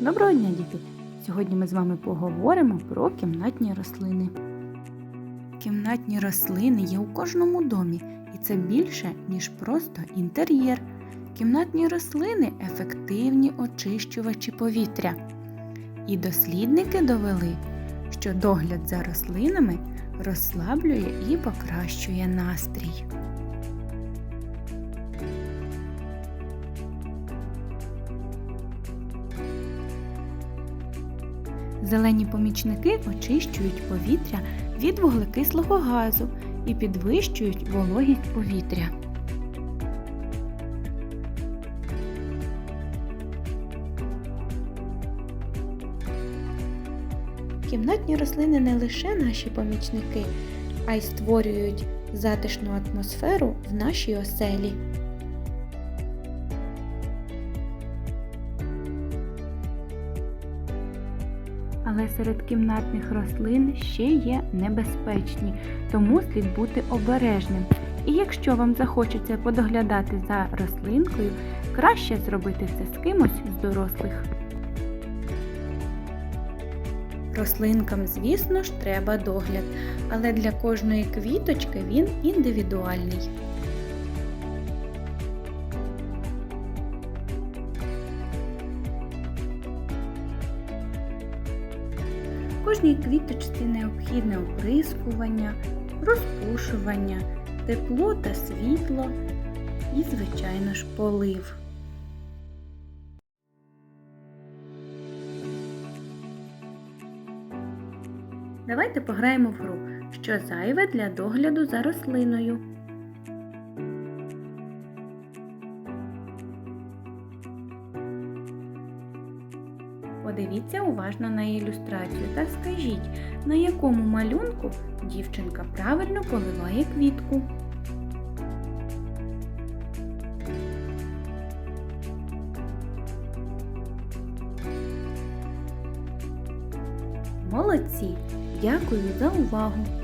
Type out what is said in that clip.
Доброго дня, діти! Сьогодні ми з вами поговоримо про кімнатні рослини. Кімнатні рослини є у кожному домі, і це більше, ніж просто інтер'єр. Кімнатні рослини ефективні очищувачі повітря. І дослідники довели, що догляд за рослинами розслаблює і покращує настрій. Зелені помічники очищують повітря від вуглекислого газу і підвищують вологість повітря. Кімнатні рослини не лише наші помічники, а й створюють затишну атмосферу в нашій оселі. Але серед кімнатних рослин ще є небезпечні, тому слід бути обережним. І якщо вам захочеться подоглядати за рослинкою, краще зробити це з кимось з дорослих. Рослинкам, звісно ж, треба догляд, але для кожної квіточки він індивідуальний. Кожній квіточці необхідне оприскування, розпушування, тепло та світло і, звичайно ж, полив. Давайте пограємо в гру, що зайве для догляду за рослиною. Подивіться уважно на ілюстрацію та скажіть, на якому малюнку дівчинка правильно поливає квітку. Молодці! Дякую за увагу!